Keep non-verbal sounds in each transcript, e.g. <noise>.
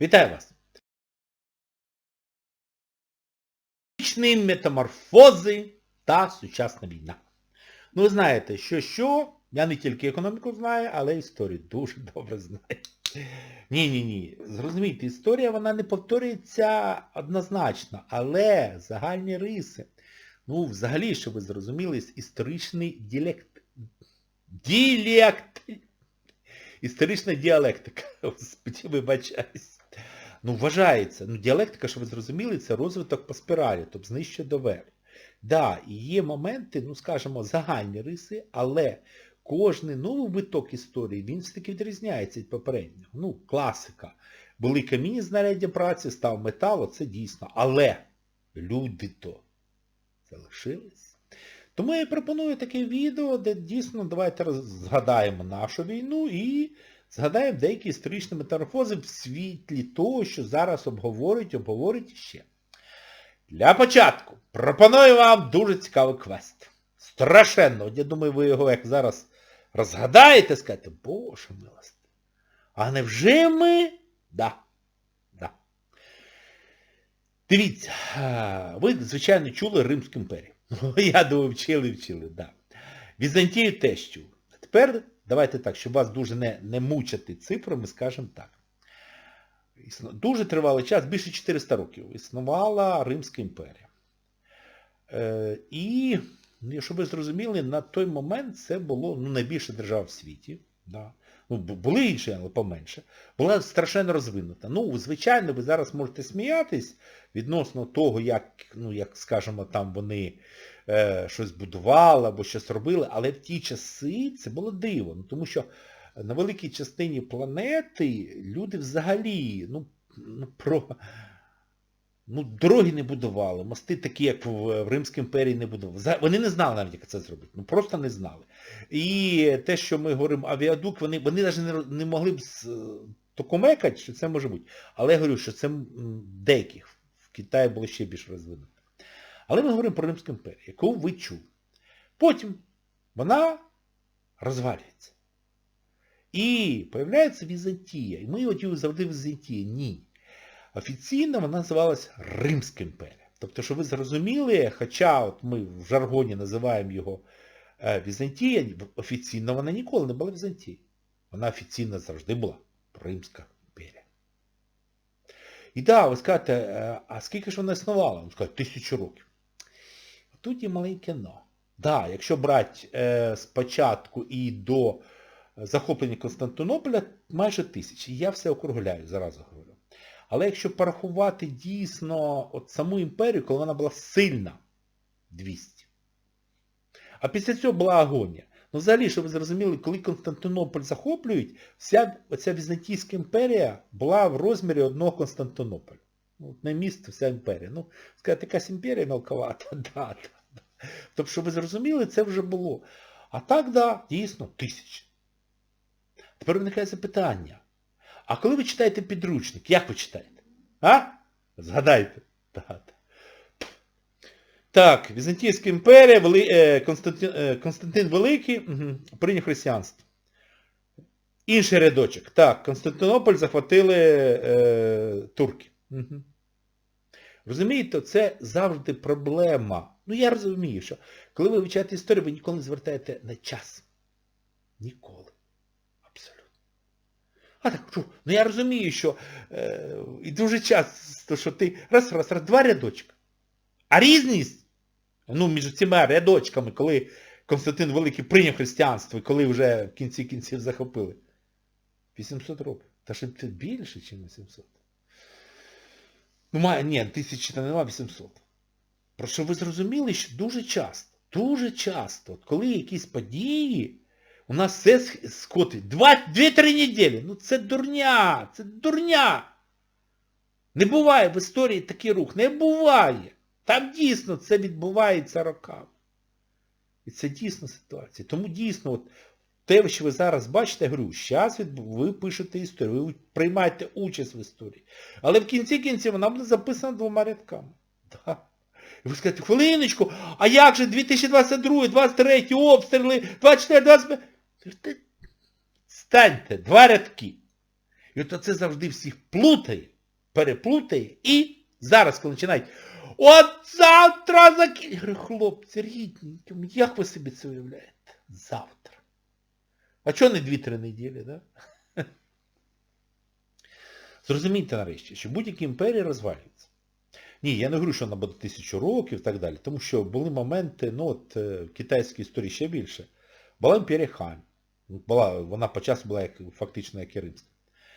Вітаю вас! Вічні метаморфози та сучасна війна. Ну, ви знаєте, що що, я не тільки економіку знаю, але історію дуже <laughs> добре знаю. Ні-ні-ні. Зрозумійте, історія вона не повторюється однозначно, але загальні риси. Ну, взагалі, щоб ви зрозуміли, історичний діалект. Діалект. Історична діалектика. <laughs> Вибачаюсь. Ну, вважається. Ну, діалектика, щоб ви зрозуміли, це розвиток по спіралі, тобто знищує до верх. Да, є моменти, ну, скажімо, загальні риси, але кожний новий виток історії, він все-таки відрізняється від попереднього. Ну, класика. Були камінні знаряддя праці, став метал, це дійсно. Але люди то залишились. Тому я пропоную таке відео, де дійсно давайте згадаємо нашу війну і згадаємо деякі історичні метаморфози в світлі того, що зараз обговорюють, обговорюють ще. Для початку пропоную вам дуже цікавий квест. Страшенно. Я думаю, ви його як зараз розгадаєте, скажете, боже милости. А невже ми? Да. Да. Дивіться, ви, звичайно, чули Римську імперію. <laughs> Я думаю, вчили, вчили, да. Візантію теж чув. А тепер давайте так, щоб вас дуже не, не мучити цифрами, скажемо так. Дуже тривалий час, більше 400 років, існувала Римська імперія. Е, і, ну, щоб ви зрозуміли, на той момент це було ну, найбільша держава в світі. Да. Ну, були інші, але поменше. Була страшенно розвинута. Ну, звичайно, ви зараз можете сміятись відносно того, як, ну, як скажімо, там вони е, щось будували або щось робили, але в ті часи це було диво. Ну, тому що на великій частині планети люди взагалі, ну, ну про... Ну, дороги не будували, мости такі, як в, в Римській імперії не будували. Вони не знали навіть, як це зробити. Ну просто не знали. І те, що ми говоримо авіадук, вони, вони навіть не, не могли б докумекати, що це може бути. Але я говорю, що це деяких в Китаї було ще більш розвинуто. Але ми говоримо про Римську імперію, яку ви чули. Потім вона розвалюється. І появляється Візантія. І ми її завжди Візантія. Ні. Офіційно вона називалась Римська імперія. Тобто, що ви зрозуміли, хоча от ми в жаргоні називаємо його е, Візантія, офіційно вона ніколи не була Візантією. Вона офіційно завжди була Римська імперія. І да, ви скажете, е, а скільки ж вона існувала? Ви скажете, тисячу років. Тут є маленьке но. Да, якщо брати е, спочатку і до захоплення Константинополя, майже тисячі. Я все округляю, зразу говорю. Але якщо порахувати дійсно от саму імперію, коли вона була сильна, 200. А після цього була агонія. Ну взагалі, щоб ви зрозуміли, коли Константинополь захоплюють, вся оця Візантійська імперія була в розмірі одного Константинополя. Ну, от не місто, вся імперія. Ну, сказати, якась імперія мелковата, <laughs> да, да, да. Тобто, щоб ви зрозуміли, це вже було. А так, да, дійсно, тисячі. Тепер виникає запитання. А коли ви читаєте підручник, як ви читаєте? А? Згадайте. Так, Візантійська імперія, е, Константин... е, Константин Великий прийняв християнство. Інший рядочок. Так, Константинополь захватили е, турки. Угу. Розумієте, це завжди проблема. Ну я розумію, що коли ви вивчаєте історію, ви ніколи не звертаєте на час. Ніколи. А так? Ну я розумію, що е, і дуже часто, що ти раз, раз, раз, два рядочка. А різність, ну, між цими рядочками, коли Константин Великий прийняв християнство і коли вже в кінці кінців захопили. 800 років. Та ще це більше, ніж 800. Ну, має, ні, тисячі та нема 800. Про що ви зрозуміли, що дуже часто, дуже часто, коли якісь події, у нас все скотить. Дві-три неділі. Ну це дурня, це дурня. Не буває в історії такий рух. Не буває. Там дійсно це відбувається роками. І це дійсно ситуація. Тому дійсно, от, те, що ви зараз бачите, говорю, зараз ви пишете історію, ви приймаєте участь в історії. Але в кінці кінців вона буде записана двома рядками. Да. І ви скажете, хвилиночку, а як же 2022, 23 обстріли, 24, 25... Станьте, два рядки. І от це завжди всіх плутає, переплутає і зараз, коли починають, от завтра закі... Я говорю, хлопці, рідненькі, як ви собі це уявляєте? Завтра. А чого не 2-3 неділі, да? Зрозумійте нарешті, що будь-які імперії розвалюються. Ні, я не говорю, що вона буде тисячу років і так далі, тому що були моменти, ну от е, в китайській історії ще більше. Була імперія Хань. Була, вона по часу була як, фактично як і римська.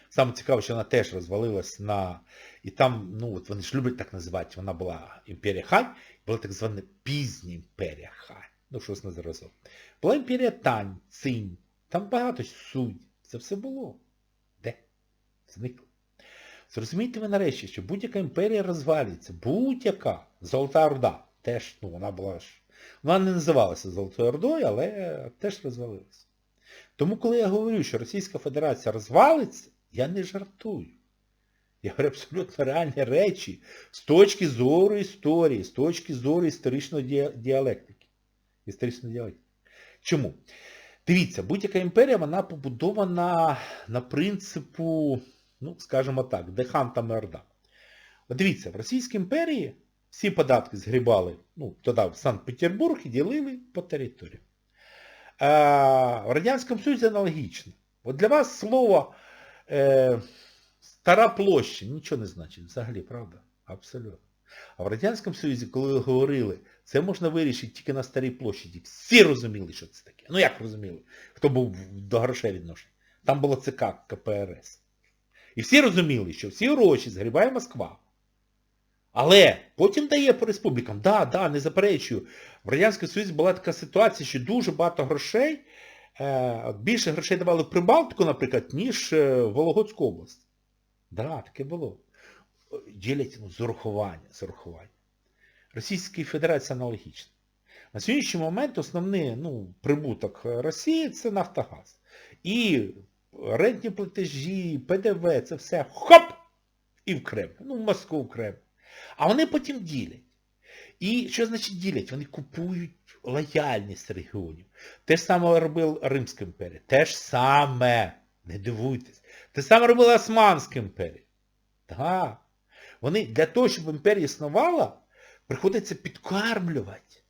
Саме цікаве, що вона теж розвалилась на... І там, ну от вони ж люблять так називати, вона була імперія Хань, була так звана пізня імперія Хань. Ну, щось не зрозуміло. Була імперія Тань, Цинь. Там багато суддів. Це все було. Де? Зникло. Зрозумійте ви нарешті, що будь-яка імперія розвалюється. Будь-яка. Золота Орда. Теж, ну, вона була ж... Вона не називалася Золотою Ордою, але теж розвалилася. Тому, коли я говорю, що Російська Федерація розвалиться, я не жартую. Я говорю абсолютно реальні речі з точки зору історії, з точки зору історичної діалектики. Історичної діалектики. Чому? Дивіться, будь-яка імперія, вона побудована на принципу, ну, скажімо так, де хан там дивіться, в Російській імперії всі податки згрібали, ну, тоді в Санкт-Петербург і ділили по території. А в Радянському Союзі аналогічно. От для вас слово е, стара площа нічого не значить взагалі, правда? Абсолютно. А в Радянському Союзі, коли говорили, це можна вирішити тільки на старій площаді, всі розуміли, що це таке. Ну як розуміли? Хто був до грошей відношений? Там було ЦК КПРС. І всі розуміли, що всі гроші згрібає Москва. Але потім дає по республікам. Да, да, не заперечую. В Радянському Союзі була така ситуація, що дуже багато грошей, е, більше грошей давали в Прибалтику, наприклад, ніж е, в Вологодську область. Да, таке було. Ділять ну, з урахування, з урахування. Російській Федерації аналогічно. На сьогоднішній момент основний ну, прибуток Росії це Нафтогаз. І рентні платежі, ПДВ, це все хоп! І в Кремль. Ну, в Москву, в Кремль. А вони потім ділять. І що значить ділять? Вони купують лояльність регіонів. Те ж саме робила Римська імперія. Те ж саме. Не дивуйтесь. Те саме робила Османська імперія. Так. Вони для того, щоб імперія існувала, приходиться підкармлювати.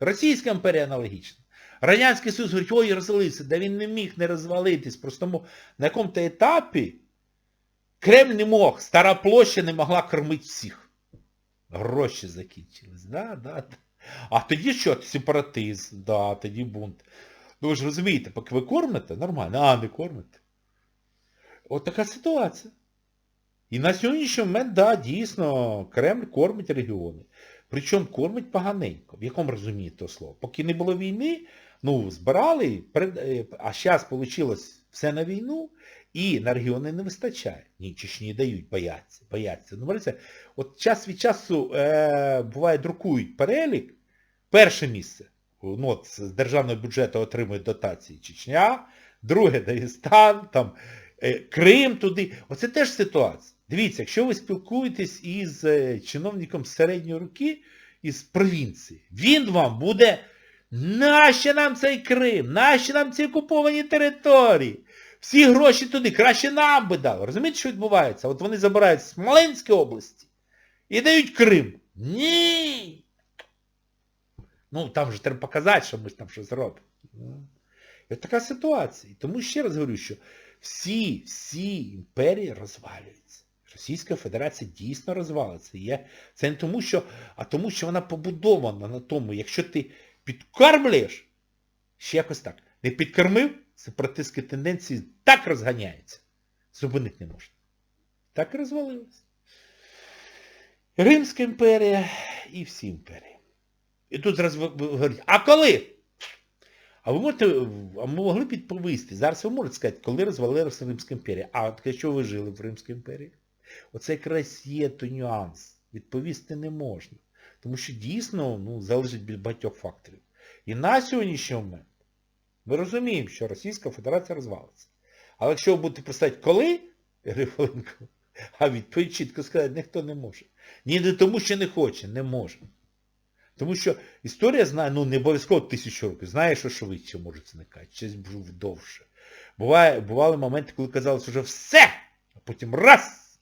Російська імперія аналогічна. Радянський Союз говорить, ой, розвалився, да він не міг не розвалитись. Просто на якому-то етапі Кремль не мог, стара площа не могла кормити всіх. Гроші закінчились. Да, да. А тоді що? Сепаратизм, да, тоді бунт. Ну ви ж розумієте, поки ви кормите, нормально, а не кормите. От така ситуація. І на сьогоднішній момент, да, дійсно, Кремль кормить регіони. Причому кормить поганенько. В якому розуміє то слово? Поки не було війни, ну, збирали, е, а зараз вийшло все на війну, і на регіони не вистачає. Ні, Чечні дають, бояться, бояться. Ну, бачите, от час від часу, е, буває, друкують перелік, перше місце, ну, от, з державного бюджету отримують дотації Чечня, друге Дагестан, там, е, Крим туди. Оце теж ситуація. Дивіться, якщо ви спілкуєтесь із е, чиновником середньої руки, із провінції, він вам буде, нащо нам цей Крим, нащо нам ці окуповані території? Всі гроші туди, краще нам би дали. Розумієте, що відбувається? От вони забирають Смоленські області і дають Крим. Ні. Ну, там же треба показати, що ми там щось робимо. І от така ситуація. Тому ще раз говорю, що всі, всі імперії розвалюються. Російська Федерація дійсно розвалиться. Є. Це не тому, що, а тому, що вона побудована на тому, якщо ти підкармлюєш, ще якось так, не підкормив, сепаратистські тенденції так розганяються. Зупинити не можна. Так і розвалилось. Римська імперія і всі імперії. І тут зараз ви а коли? А ви можете, а ми могли б відповісти. Зараз ви можете сказати, коли розвалилася Римська імперія. А от що ви жили в Римській імперії? Оце якраз є той нюанс. Відповісти не можна. Тому що дійсно ну, залежить від багатьох факторів. І на сьогоднішній момент ми розуміємо, що Російська Федерація розвалиться. Але якщо ви будете писати коли, хвилинку, а відповідь чітко сказати ніхто не може. Ні не тому, що не хоче, не може. Тому що історія знає, ну не обов'язково тисячу років, знає, що швидше може зникати, щось довше. Буває, бували моменти, коли казалось, що вже все, а потім раз!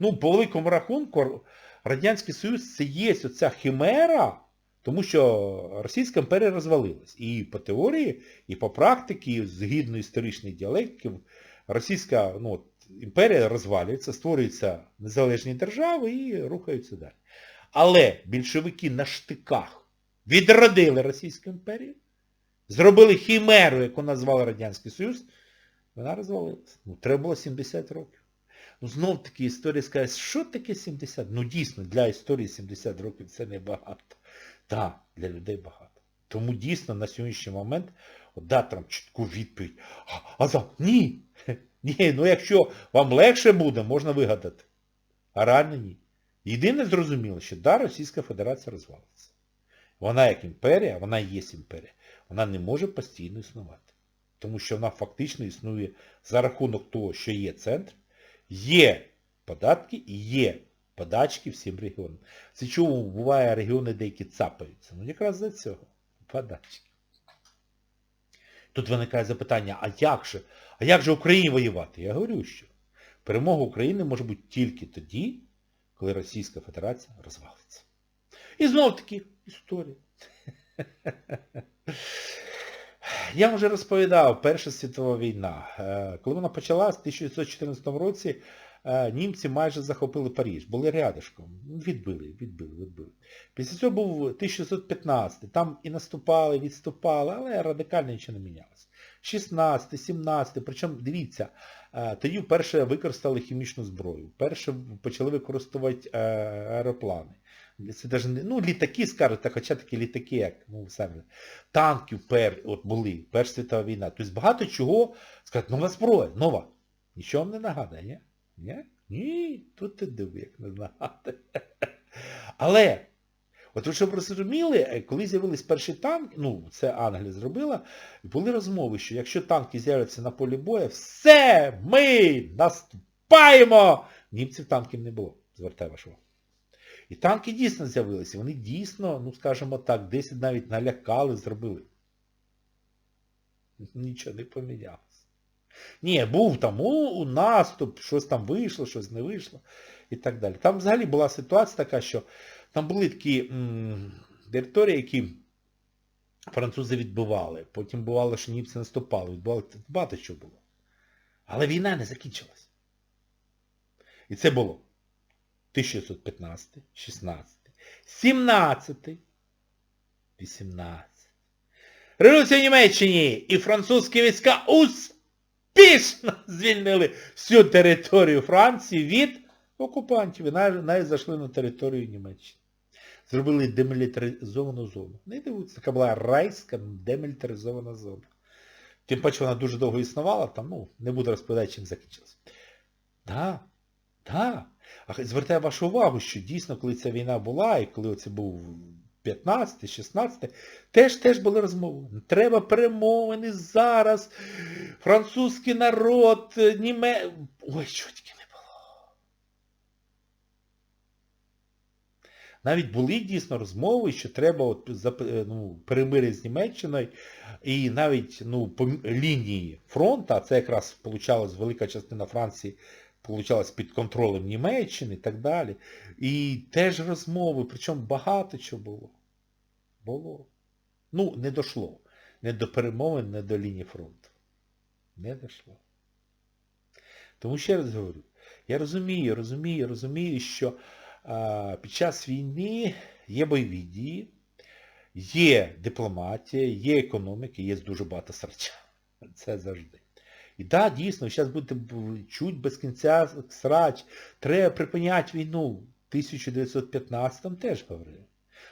Ну, по великому рахунку, Радянський Союз це є оця химера, тому що Російська імперія розвалилась. І по теорії, і по практиці, згідно історичних діалектиків, Російська ну, от, імперія розвалюється, створюються незалежні держави і рухаються далі. Але більшовики на штиках відродили Російську імперію, зробили хімеру, яку назвали Радянський Союз, вона розвалилась. Ну, треба було 70 років. Ну, знов таки історія скаже, що таке 70? Ну дійсно, для історії 70 років це небагато. Так, для людей багато. Тому дійсно на сьогоднішній момент дати там чітку відповідь. А, а за ні. <laughs> Ні, ну якщо вам легше буде, можна вигадати. А реально ні. Єдине зрозуміло, що да, Російська Федерація розвалиться. Вона як імперія, вона є імперія. Вона не може постійно існувати. Тому що вона фактично існує за рахунок того, що є центр, є податки і є подачки всім регіонам. Це чому буває регіони деякі цапаються? Ну якраз за цього. Подачки. Тут виникає запитання, а як же? А як же Україні воювати? Я говорю, що перемога України може бути тільки тоді, коли Російська Федерація розвалиться. І знов таки історія. Я вже розповідав, Перша світова війна. Е, Коли вона почалась в 1914 році, німці майже захопили Паріж. Були рядишком. Відбили, відбили, відбили. Після цього був 1615. Там і наступали, відступали, але радикально нічого не мінялося. 16, 17, причому, дивіться, е, тоді вперше використали хімічну зброю, вперше почали використовувати е, аероплани. Це даже не, ну, літаки скажуть, хоча такі літаки, як, ну, самі, танки пер, от були, Перша світова війна. Тобто багато чого, сказати, нова зброя, нова. Нічого вам не нагадає, ні? Ні? Тут ти диви, як не нагадає. Але, от ви щоб розуміли, е, коли з'явились перші танки, ну, це Англія зробила, були розмови, що якщо танки з'являться на полі бою, все, ми наступаємо! Німців танків не було, звертаю вашу увагу. І танки дійсно з'явилися. Вони дійсно, ну скажімо так, десь навіть налякали, зробили. Нічого не помінялося. Ні, був там у, наступ, щось там вийшло, щось не вийшло і так далі. Там взагалі була ситуація така, що там були такі м, території, які французи відбивали. Потім бувало, що німці наступали. Відбували багато що було. Але війна не закінчилась. І це було. 1915, 16, 17, 18. Революція в Німеччині і французькі війська успішно звільнили всю територію Франції від окупантів і навіть, зайшли на територію Німеччини. Зробили демілітаризовану зону. Не дивуться, така була райська демілітаризована зона. Тим паче вона дуже довго існувала, там, ну, не буду розповідати, чим закінчилося. Так, так. А звертаю вашу увагу, що дійсно, коли ця війна була, і коли це був 15, 16, теж теж були розмови. Треба перемовини зараз. Французький народ, німе... Ой, що тільки не було. Навіть були дійсно розмови, що треба от, ну, перемир'я з Німеччиною, і навіть ну, по лінії фронту, а це якраз получалась велика частина Франції, получалось під контролем Німеччини і так далі. І теж розмови, причому багато чого було. Було. Ну, не дошло. Не до перемовин, не до лінії фронту. Не дошло. Тому ще раз говорю, я розумію, розумію, розумію, що а, під час війни є бойові дії, є дипломатія, є економіка, є дуже багато серця. Це завжди. І так, да, дійсно, зараз будете чуть без кінця срач, треба припиняти війну. В 1915-му теж говорили.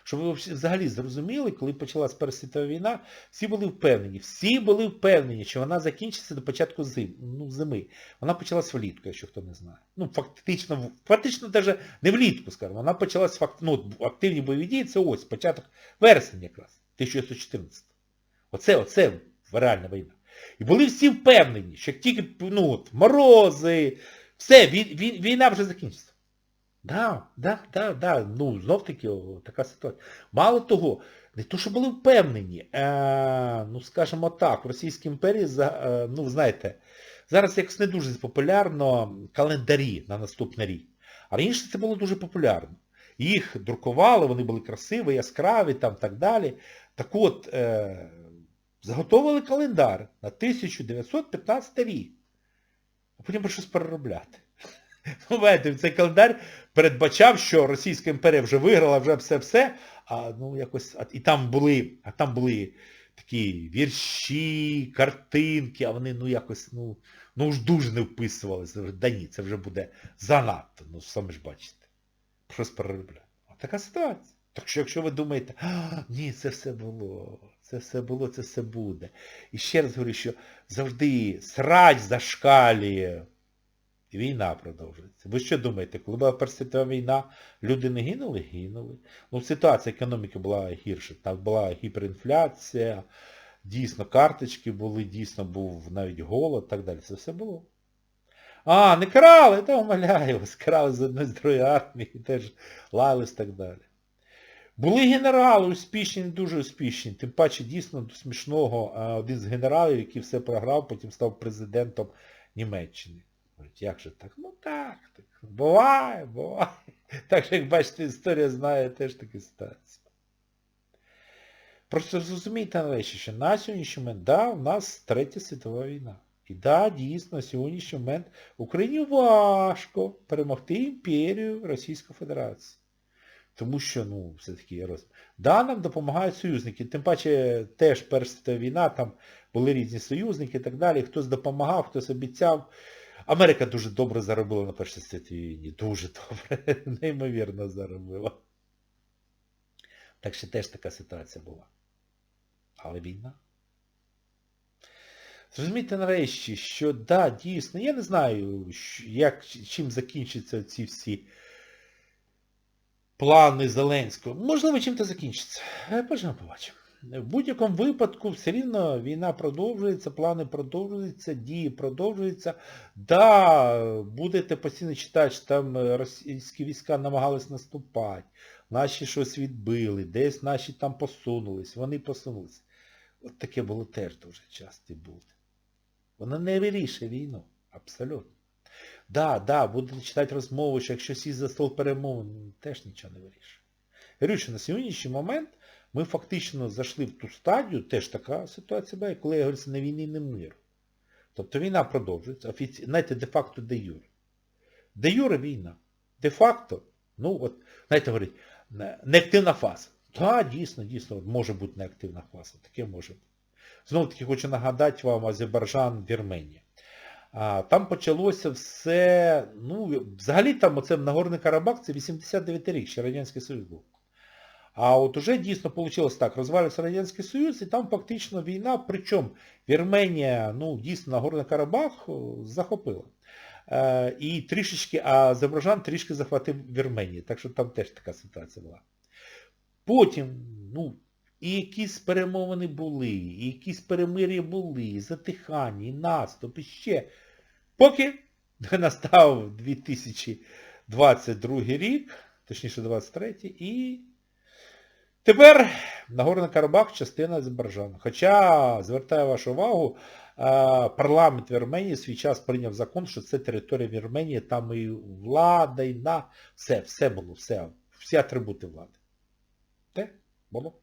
Щоб ви взагалі зрозуміли, коли почалась Перша світова війна, всі були впевнені, всі були впевнені, що вона закінчиться до початку зим, ну, зими. Вона почалась влітку, якщо хто не знає. Ну, фактично, фактично навіть не влітку, скажімо, вона почалась ну, активні бойові дії, це ось, початок вересня якраз, 1914. Оце, оце реальна війна. І були всі впевнені, що тільки ну, от, морози, все, війна вже закінчиться. Да, да, да, да, ну, знов таки така ситуація. Мало того, не то, що були впевнені, е, ну, скажімо так, в Російській імперії, е, ну, знаєте, зараз якось не дуже популярно календарі на наступний рік. А раніше це було дуже популярно. Їх друкували, вони були красиві, яскраві, там так далі. Так от, е, заготовили календар на 1915 рік. А потім про щось переробляти. <laughs> Знаєте, цей календар передбачав, що Російська імперія вже виграла, вже все-все, а ну якось. А, і там були, а там були такі вірші, картинки, а вони ну якось, ну, ну ж дуже не вписувалися. Да ні, це вже буде занадто. Ну, самі ж бачите. Щось переробляти. А така ситуація. Так що якщо ви думаєте, а, ні, це все було, це все було, це все буде. І ще раз говорю, що завжди срать зашкалює. Війна продовжується. Ви що думаєте, коли була Перша світова війна, люди не гинули? Гинули. Ну, ситуація економіки була гірша. Там була гіперінфляція, дійсно карточки були, дійсно був навіть голод, так далі. Це все було. А, не крали, та умоляю вас, крали з одної з другої армії, теж лались так далі. Були генерали успішні, не дуже успішні. Тим паче, дійсно, до смішного, один з генералів, який все програв, потім став президентом Німеччини. Говорить, як же так? Ну так, так. Буває, буває. <laughs> Так що, як бачите, історія знає теж такі ситуації. Просто зрозумійте нарешті, що на сьогоднішній момент, да, у нас Третя світова війна. І да, дійсно, на сьогоднішній момент Україні важко перемогти імперію Російської Федерації. Тому що, ну, все-таки роз... Да, нам допомагають союзники. Тим паче теж Перша світова війна, там були різні союзники і так далі. Хтось допомагав, хтось обіцяв. Америка дуже добре заробила на Першій світовій війні. Дуже добре. <laughs> Неймовірно заробила. Так що теж така ситуація була. Але війна. Зрозумійте нарешті, що да, дійсно, я не знаю, як, чим закінчаться ці всі плани Зеленського. Можливо, чим то закінчиться. Поживемо побачимо. В будь-якому випадку все рівно війна продовжується, плани продовжуються, дії продовжуються. Да, будете постійно читати, що там російські війська намагались наступати, наші щось відбили, десь наші там посунулись, вони посунулись. От таке було теж дуже часто буде. Воно не вирішує війну. Абсолютно. Да, да, будете читати розмови, що якщо сість за стол перемовин, теж нічого не вирішує. Говорю, що на сьогоднішній момент ми фактично зайшли в ту стадію, теж така ситуація була, коли я говорю, не війни, не миру. Тобто війна продовжується, офіці... знаєте, де-факто де юре. Де юре війна. Де-факто, ну от, знаєте, говорить, неактивна фаза. Так, дійсно, дійсно, може бути неактивна фаза, таке може бути. Знову таки хочу нагадати вам Азербайджан, Вірменія. А, Там почалося все, ну, взагалі там оце Нагорний Карабах, це 89 рік, ще Радянський Союз був. А от уже дійсно вийшло так, розвалився Радянський Союз, і там фактично війна, причому Вірменія, ну, дійсно, Нагорний Карабах захопила. Е, і трішечки, а Азербайджан трішки захватив Вірменію, так що там теж така ситуація була. Потім, ну, і якісь перемовини були, і якісь перемир'я були, і затихання, і наступ, і ще. Поки <laughs> настав 2022 рік, точніше 23 і тепер Нагорний Карабах частина Азербайджану. Хоча, звертаю вашу увагу, парламент Вірменії свій час прийняв закон, що це територія Вірменії, там і влада, і на... Все, все було, все, всі атрибути влади. Те було.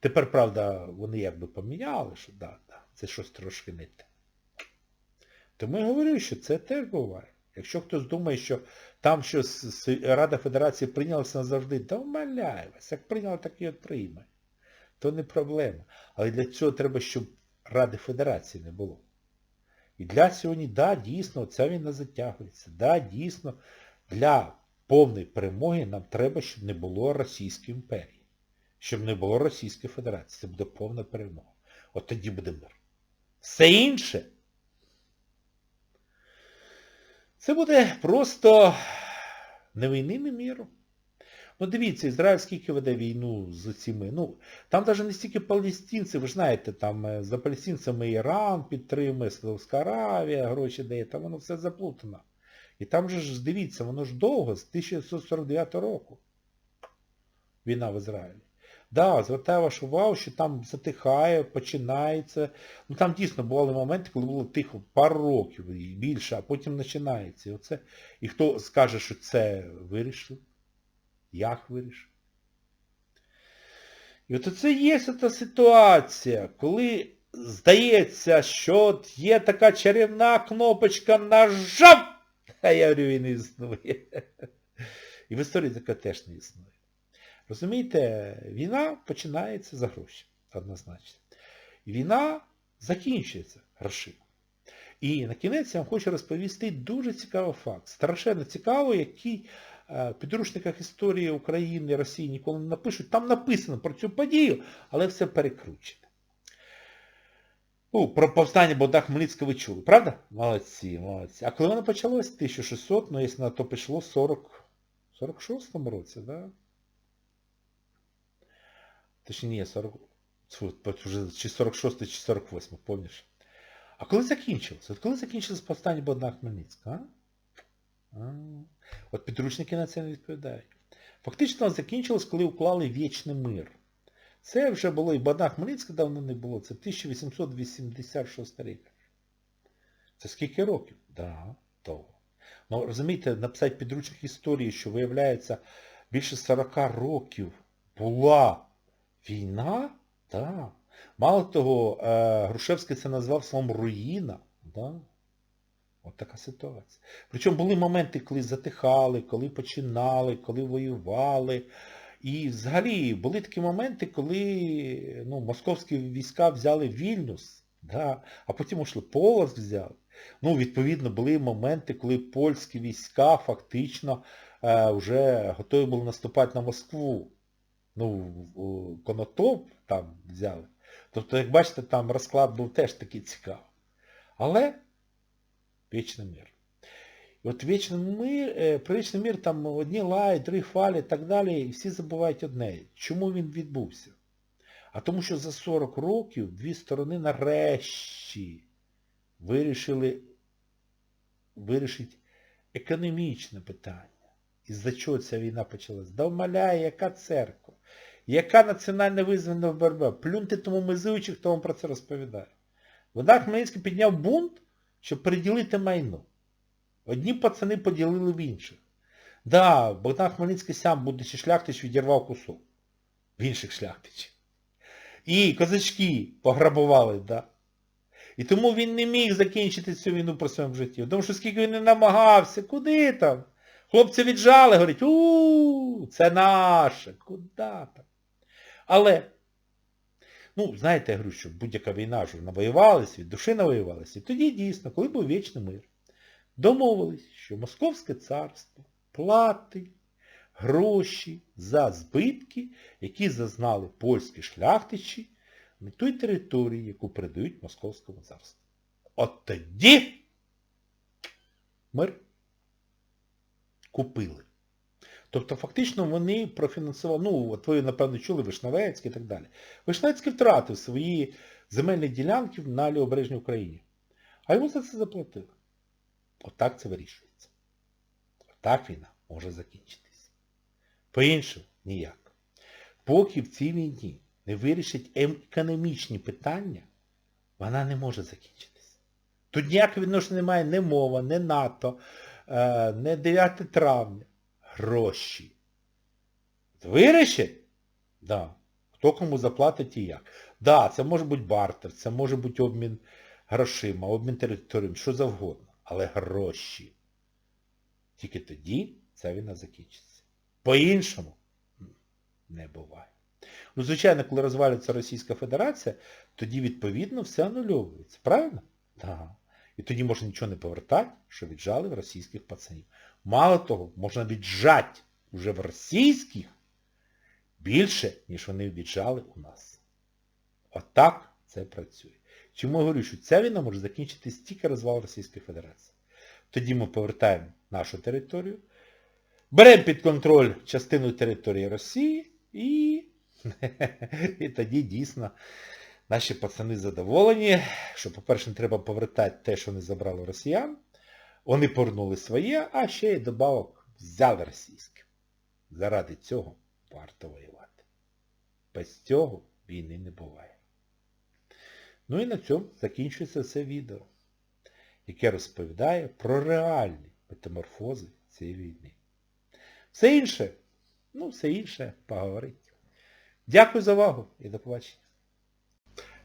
Тепер, правда, вони якби поміняли, що да, да, це щось трошки не те. Тому я говорю, що це теж буває. Якщо хтось думає, що там щось Рада Федерації прийнялася назавжди, то вмаляю вас. Як прийняла, так і от прийме. То не проблема. Але для цього треба, щоб Ради Федерації не було. І для сьогодні, да, дійсно, ця війна затягується. Да, дійсно, для повної перемоги нам треба, щоб не було Російської імперії щоб не було Російської Федерації. Це буде повна перемога. От тоді буде мир. Все інше. Це буде просто не війни, не міру. Ну дивіться, Ізраїль скільки веде війну з цими. Ну, там навіть не стільки палестинці, ви ж знаєте, там е, за палестинцями Іран підтримує, Саудовська Аравія, гроші дає, там воно все заплутано. І там же ж, дивіться, воно ж довго, з 1949 року. Війна в Ізраїлі. Да, звертаю вашу увагу, що там затихає, починається. Ну там дійсно бували моменти, коли було тихо пару років і більше, а потім починається. І, оце. і хто скаже, що це вирішив? Як вирішив? І от це є та ситуація, коли здається, що от є така чарівна кнопочка нажав, <laughs> а я говорю, він не існує. І в історії така теж не існує. Розумієте, війна починається за гроші, однозначно. Війна закінчується грошима. І на кінець я вам хочу розповісти дуже цікавий факт. Страшенно цікаво, який в підручниках історії України, Росії ніколи не напишуть. Там написано про цю подію, але все перекручене. Ну, про повстання Богдана Хмельницького ви чули, правда? Молодці, молодці. А коли воно почалось? 1600, ну якщо на то пішло 40, 46-му році, да? Точніше, 40, вже чи 46 чи 48, помніш? А коли закінчилось? От коли закінчилось повстання Богдана Хмельницького, а? От підручники на це не відповідають. Фактично закінчилось, коли уклали вічний мир. Це вже було і Богдана Хмельницька давно не було, це 1886 рік. Це скільки років? Да, довго. Ну, розумієте, написати підручник історії, що виявляється, більше 40 років була війна, да. Мало того, е, Грушевський це назвав словом руїна. Да. От така ситуація. Причому були моменти, коли затихали, коли починали, коли воювали. І взагалі були такі моменти, коли ну, московські війська взяли Вільнюс, да, а потім ушли Полоцк взяли. Ну, відповідно, були моменти, коли польські війська фактично е, вже готові були наступати на Москву. Ну, Конотоп там взяли. Тобто, як бачите, там розклад був теж такий цікавий. Але вічний мир. І от вічний мир, про вічний мир там одні лаї, три фалі і так далі, і всі забувають одне. Чому він відбувся? А тому що за 40 років дві сторони нарешті вирішили вирішити економічне питання. І за чого ця війна почалась? Да вмаляє, яка церква? Яка національна визвана боротьба? Плюньте тому мизуючи, хто вам про це розповідає. Богдан Хмельницький підняв бунт, щоб приділити майно. Одні пацани поділили в інших. Да, Богдан Хмельницький сам, будучи шляхтич, відірвав кусок. В інших шляхтичів. І козачки пограбували, да. І тому він не міг закінчити цю війну про своєму житті. Тому що скільки він не намагався, куди там? Хлопці віджали, говорять, у це наше, куди там? Але, ну, знаєте, я говорю, що будь-яка війна вже навоювалася, від душі навоювалася. І тоді дійсно, коли був вічний мир, домовились, що Московське царство платить гроші за збитки, які зазнали польські шляхтичі на той території, яку передають Московському царству. От тоді мир купили. Тобто фактично вони профінансували, ну, от ви, напевно, чули Вишневецький і так далі. Вишневецький втратив свої земельні ділянки на Лівобережній Україні. А йому за це заплатили. Отак це вирішується. Отак війна може закінчитись. По-іншому ніяк. Поки в цій війні не вирішить економічні питання, вона не може закінчитись. Тут ніякого відношення немає ні мова, ні НАТО, не 9 травня. Гроші. Вирішить? Да. Хто кому заплатить і як. Да, це може бути бартер, це може бути обмін грошима, обмін територіями, що завгодно. Але гроші. Тільки тоді ця війна закінчиться. По-іншому не буває. Ну, звичайно, коли розвалюється Російська Федерація, тоді, відповідно, все анульовується. Правильно? Так. Да. І тоді можна нічого не повертати, що віджали в російських пацанів. Мало того, можна віджати вже в російських більше, ніж вони віджали у нас. Отак це працює. Чому я говорю, що ця війна може закінчитись тільки розвал Російської Федерації. Тоді ми повертаємо нашу територію, беремо під контроль частину території Росії і, <laughs> і тоді дійсно наші пацани задоволені, що, по-перше, не треба повертати те, що вони забрали росіян. Вони повернули своє, а ще й добавок взяли російське. Заради цього варто воювати. Без цього війни не буває. Ну і на цьому закінчується це відео, яке розповідає про реальні метаморфози цієї війни. Все інше, ну все інше поговорить. Дякую за увагу і до побачення.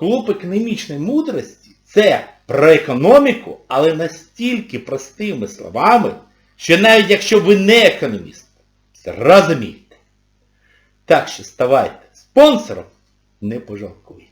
Клуб економічної мудрості це про економіку, але настільки простими словами, що навіть якщо ви не економіст, зрозумієте. Так що ставайте спонсором, не пожалкуйте.